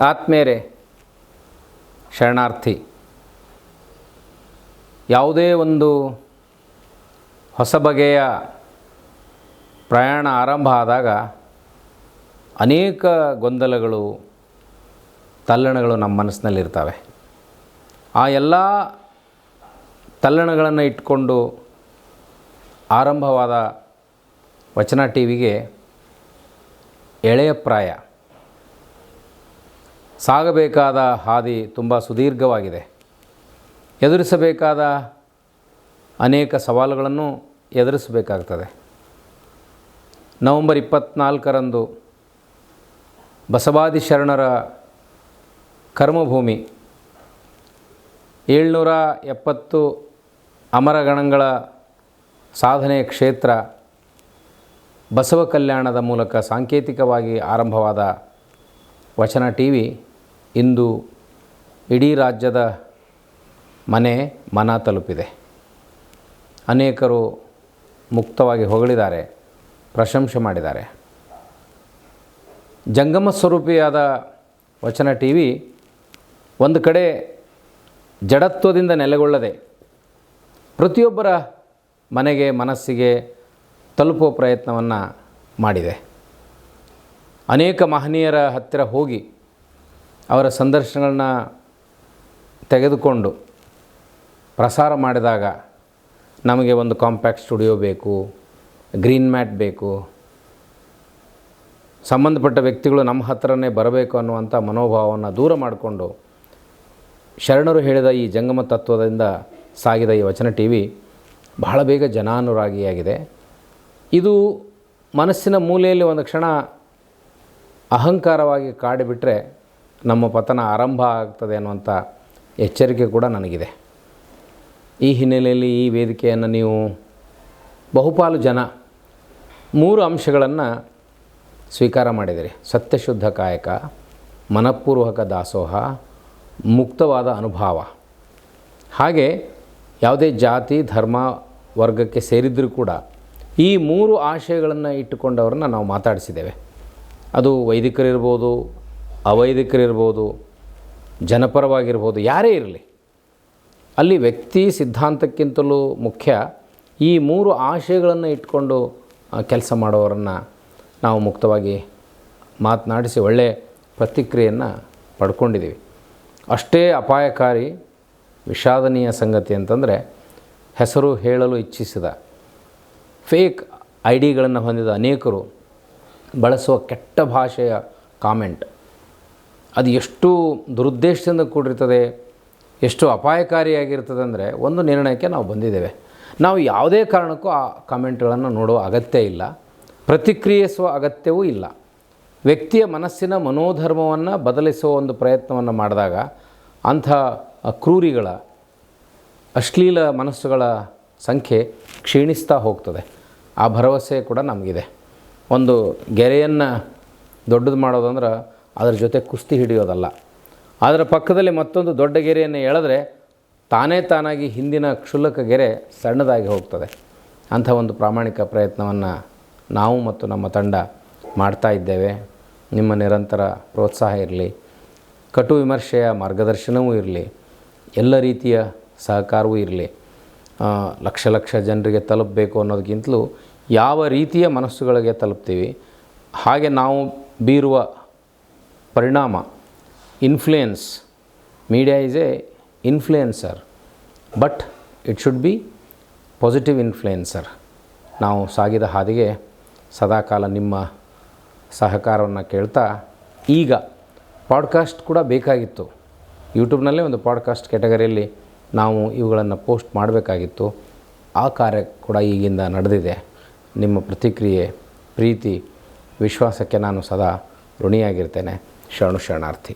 ಆತ್ಮೇರೆ ಶರಣಾರ್ಥಿ. ಯಾವುದೇ ಒಂದು ಹೊಸ ಬಗೆಯ ಪ್ರಯಾಣ ಆರಂಭ ಆದಾಗ ಅನೇಕ ಗೊಂದಲಗಳು, ತಲ್ಲಣಗಳು ನಮ್ಮ ಮನಸ್ಸಿನಲ್ಲಿರ್ತವೆ. ಆ ಎಲ್ಲ ತಲ್ಲಣಗಳನ್ನು ಇಟ್ಕೊಂಡು ಆರಂಭವಾದ ವಚನ ಟಿ ವಿಗೆ ಎಳೆಯ ಪ್ರಾಯ. ಸಾಗಬೇಕಾದ ಹಾದಿ ತುಂಬ ಸುದೀರ್ಘವಾಗಿದೆ. ಎದುರಿಸಬೇಕಾದ ಅನೇಕ ಸವಾಲುಗಳನ್ನು ಎದುರಿಸಬೇಕಾಗ್ತದೆ. ನವಂಬರ್ ಇಪ್ಪತ್ನಾಲ್ಕರಂದು ಬಸವಾದಿ ಶರಣರ ಕರ್ಮಭೂಮಿ ಏಳ್ನೂರ ಎಪ್ಪತ್ತು ಅಮರಗಣಗಳ ಸಾಧನೆಯ ಕ್ಷೇತ್ರ ಬಸವ ಕಲ್ಯಾಣದ ಮೂಲಕ ಸಾಂಕೇತಿಕವಾಗಿ ಆರಂಭವಾದ ವಚನ ಟಿ ವಿ ಇಂದು ಇಡೀ ರಾಜ್ಯದ ಮನೆ ಮನ ತಲುಪಿದೆ. ಅನೇಕರು ಮುಕ್ತವಾಗಿ ಹೊಗಳಿದ್ದಾರೆ, ಪ್ರಶಂಸೆ ಮಾಡಿದ್ದಾರೆ. ಜಂಗಮ ಸ್ವರೂಪಿಯಾದ ವಚನ ಟಿ ವಿ ಒಂದು ಕಡೆ ಜಡತ್ವದಿಂದ ನೆಲೆಗೊಳ್ಳದೆ ಪ್ರತಿಯೊಬ್ಬರ ಮನೆಗೆ, ಮನಸ್ಸಿಗೆ ತಲುಪುವ ಪ್ರಯತ್ನವನ್ನು ಮಾಡಿದೆ. ಅನೇಕ ಮಹನೀಯರ ಹತ್ತಿರ ಹೋಗಿ ಅವರ ಸಂದರ್ಶನಗಳನ್ನ ತೆಗೆದುಕೊಂಡು ಪ್ರಸಾರ ಮಾಡಿದಾಗ ನಮಗೆ ಒಂದು ಕಾಂಪ್ಯಾಕ್ಟ್ ಸ್ಟುಡಿಯೋ ಬೇಕು, ಗ್ರೀನ್ ಮ್ಯಾಟ್ ಬೇಕು, ಸಂಬಂಧಪಟ್ಟ ವ್ಯಕ್ತಿಗಳು ನಮ್ಮ ಹತ್ರನೇ ಬರಬೇಕು ಅನ್ನುವಂಥ ಮನೋಭಾವವನ್ನು ದೂರ ಮಾಡಿಕೊಂಡು ಶರಣರು ಹೇಳಿದ ಈ ಜಂಗಮ ತತ್ವದಿಂದ ಸಾಗಿದ ಈ ವಚನ ಟಿ ವಿ ಬಹಳ ಬೇಗ ಜನಾನುರಾಗಿಯಾಗಿದೆ. ಇದು ಮನಸ್ಸಿನ ಮೂಲೆಯಲ್ಲಿ ಒಂದು ಕ್ಷಣ ಅಹಂಕಾರವಾಗಿ ಕಾಡಿಬಿಟ್ರೆ ನಮ್ಮ ಪತನ ಆರಂಭ ಆಗ್ತದೆ ಅನ್ನುವಂಥ ಎಚ್ಚರಿಕೆ ಕೂಡ ನನಗಿದೆ. ಈ ಹಿನ್ನೆಲೆಯಲ್ಲಿ ಈ ವೇದಿಕೆಯನ್ನು ನೀವು ಬಹುಪಾಲು ಜನ ಮೂರು ಅಂಶಗಳನ್ನು ಸ್ವೀಕಾರ ಮಾಡಿದಿರಿ. ಸತ್ಯಶುದ್ಧ ಕಾಯಕ, ಮನಪೂರ್ವಕ ದಾಸೋಹ, ಮುಕ್ತವಾದ ಅನುಭವ. ಹಾಗೆ ಯಾವುದೇ ಜಾತಿ, ಧರ್ಮ, ವರ್ಗಕ್ಕೆ ಸೇರಿದ್ದರೂ ಕೂಡ ಈ ಮೂರು ಆಶಯಗಳನ್ನು ಇಟ್ಟುಕೊಂಡವ್ರನ್ನ ನಾವು ಮಾತಾಡಿಸಿದ್ದೇವೆ. ಅದು ವೈದಿಕರಿರ್ಬೋದು ಅವೈದಿಕರಿರ್ಬೋದು ಜನಪರವಾಗಿರ್ಬೋದು, ಯಾರೇ ಇರಲಿ, ಅಲ್ಲಿ ವ್ಯಕ್ತಿ ಸಿದ್ಧಾಂತಕ್ಕಿಂತಲೂ ಮುಖ್ಯ ಈ ಮೂರು ಆಶಯಗಳನ್ನು ಇಟ್ಕೊಂಡು ಕೆಲಸ ಮಾಡೋರನ್ನು ನಾವು ಮುಕ್ತವಾಗಿ ಮಾತನಾಡಿಸಿ ಒಳ್ಳೆಯ ಪ್ರತಿಕ್ರಿಯೆಯನ್ನು ಪಡ್ಕೊಂಡಿದ್ದೀವಿ ಅಷ್ಟೇ ಅಪಾಯಕಾರಿ, ವಿಷಾದನೀಯ ಸಂಗತಿ ಅಂತಂದರೆ, ಹೆಸರು ಹೇಳಲು ಇಚ್ಛಿಸಿದ, ಫೇಕ್ ಐ ಡಿಗಳನ್ನು ಹೊಂದಿದ ಅನೇಕರು ಬಳಸುವ ಕೆಟ್ಟ ಭಾಷೆಯ ಕಾಮೆಂಟ್. ಅದು ಎಷ್ಟು ದುರುದ್ದೇಶದಿಂದ ಕೂಡಿರ್ತದೆ, ಎಷ್ಟು ಅಪಾಯಕಾರಿಯಾಗಿರ್ತದೆ ಅಂದರೆ ಒಂದು ನಿರ್ಣಯಕ್ಕೆ ನಾವು ಬಂದಿದ್ದೇವೆ. ನಾವು ಯಾವುದೇ ಕಾರಣಕ್ಕೂ ಆ ಕಾಮೆಂಟ್ಗಳನ್ನು ನೋಡುವ ಅಗತ್ಯ ಇಲ್ಲ, ಪ್ರತಿಕ್ರಿಯಿಸುವ ಅಗತ್ಯವೂ ಇಲ್ಲ. ವ್ಯಕ್ತಿಯ ಮನಸ್ಸಿನ ಮನೋಧರ್ಮವನ್ನು ಬದಲಿಸುವ ಒಂದು ಪ್ರಯತ್ನವನ್ನು ಮಾಡಿದಾಗ ಅಂಥ ಕ್ರೂರಿಗಳ, ಅಶ್ಲೀಲ ಮನಸ್ಸುಗಳ ಸಂಖ್ಯೆ ಕ್ಷೀಣಿಸ್ತಾ ಹೋಗ್ತದೆ. ಆ ಭರವಸೆ ಕೂಡ ನಮಗಿದೆ. ಒಂದು ಗೆರೆಯನ್ನು ದೊಡ್ಡದು ಮಾಡೋದಂದ್ರೆ ಅದರ ಜೊತೆ ಕುಸ್ತಿ ಹಿಡಿಯೋದಲ್ಲ. ಅದರ ಪಕ್ಕದಲ್ಲಿ ಮತ್ತೊಂದು ದೊಡ್ಡ ಗೆರೆಯನ್ನು ಎಳೆದ್ರೆ ತಾನೇ ತಾನಾಗಿ ಹಿಂದಿನ ಕ್ಷುಲ್ಲಕ ಗೆರೆ ಸಣ್ಣದಾಗಿ ಹೋಗ್ತದೆ. ಅಂಥ ಒಂದು ಪ್ರಾಮಾಣಿಕ ಪ್ರಯತ್ನವನ್ನು ನಾವು ಮತ್ತು ನಮ್ಮ ತಂಡ ಮಾಡ್ತಾ ಇದ್ದೇವೆ. ನಿಮ್ಮ ನಿರಂತರ ಪ್ರೋತ್ಸಾಹ ಇರಲಿ. ಕಟು ವಿಮರ್ಶೆಯ ಮಾರ್ಗದರ್ಶನವೂ ಇರಲಿ. ಎಲ್ಲ ರೀತಿಯ ಸಹಕಾರವೂ ಇರಲಿ. ಲಕ್ಷ ಲಕ್ಷ ಜನರಿಗೆ ತಲುಪಬೇಕು ಅನ್ನೋದಕ್ಕಿಂತಲೂ ಯಾವ ರೀತಿಯ ಮನಸ್ಸುಗಳಿಗೆ ತಲುಪ್ತೀವಿ? ಹಾಗೆ ನಾವು ಬೀರುವ ಪರಿಣಾಮ influence media is a influencer but it should be positive influencer ನಾವು ಸಾಗಿದ ಹಾದಿಗೆ ಸದಾಕಾಲ ನಿಮ್ಮ ಸಹಕಾರವನ್ನು ಕೇಳ್ತಾ, ಈಗ ಪಾಡ್ಕಾಸ್ಟ್ ಕೂಡ ಬೇಕಾಗಿತ್ತು. ಯೂಟ್ಯೂಬ್ನಲ್ಲೇ ಒಂದು ಪಾಡ್ಕಾಸ್ಟ್ ಕ್ಯಾಟಗರಿಯಲ್ಲಿ ನಾವು ಇವುಗಳನ್ನು ಪೋಸ್ಟ್ ಮಾಡಬೇಕಾಗಿತ್ತು. ಆ ಕಾರ್ಯ ಕೂಡ ಈಗಿಂದ ನಡೆದಿದೆ. ನಿಮ್ಮ ಪ್ರತಿಕ್ರಿಯೆ, ಪ್ರೀತಿ, ವಿಶ್ವಾಸಕ್ಕೆ ನಾನು ಸದಾ ಋಣಿಯಾಗಿರ್ತೇನೆ. ಶರಣು ಶರಣಾರ್ಥಿ